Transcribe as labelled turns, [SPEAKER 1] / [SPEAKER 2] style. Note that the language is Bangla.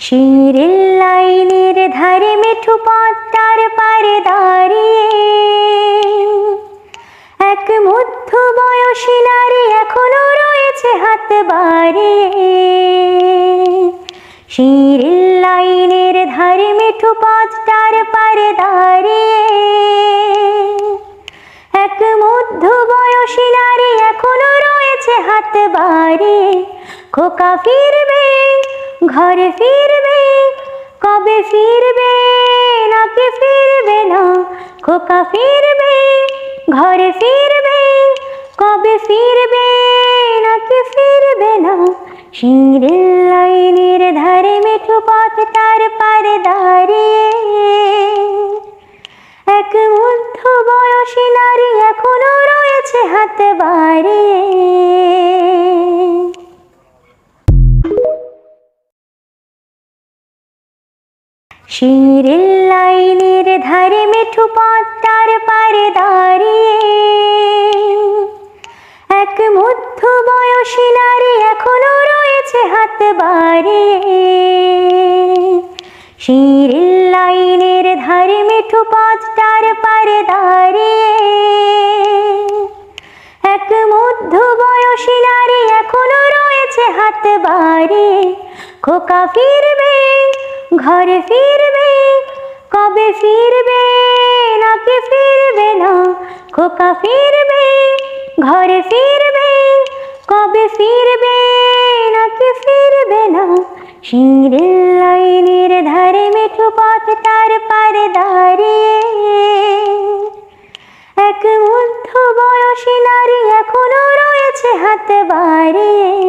[SPEAKER 1] শিরের লাইনের ধারে মেঠু পথটার পারে দাঁড়িয়ে। এক মধ্য বয়সী নারী এখনও রয়েছে হাত বাড়িয়ে। শিরের লাইনের ধারে মেঠু পথটার পারে দাঁড়িয়ে। এক মধ্য বয়সী নারী এখনও রয়েছে হাত বাড়িয়ে। খোকা ফিরবে ঘরে ফিরবে? কবে ফিরবে? নাকি ফিরবে না? খোকা ফিরবে? ঘরে ফিরবে? কবে ফিরবে? নাকি ফিরবে না? শিরের লাইনের ধারে মেঠু পথ তার পারে দাঁড়িয়ে। এক মধ্য বয়সী নারী এখনও রয়েছে হাত বাড়িয়ে। শিরের লাইনের ধারে মেঠু পথটার পারে দাঁড়িয়ে। এক মধ্য বয়সী নারী এখনও রয়েছে হাত বাড়িয়ে। শিরের লাইনের ধারে মেঠু পথটার পারে দাঁড়িয়ে। এক মধ্য বয়সী নারী এখনও রয়েছে হাত বাড়িয়ে। খোকা ফিরবে ঘরে ফিরবে? কবে ফিরবে? নাকি ফিরবে না? খোকা ফিরবে? ঘরে ফিরবে? কবে ফিরবে? নাকি ফিরবে না? শিরের লাইনের ধারে মেঠু পথ তার পারে দাঁড়িয়ে। এক মধ্য বয়সী নারী এখনও রয়েছে হাত বাড়িয়ে।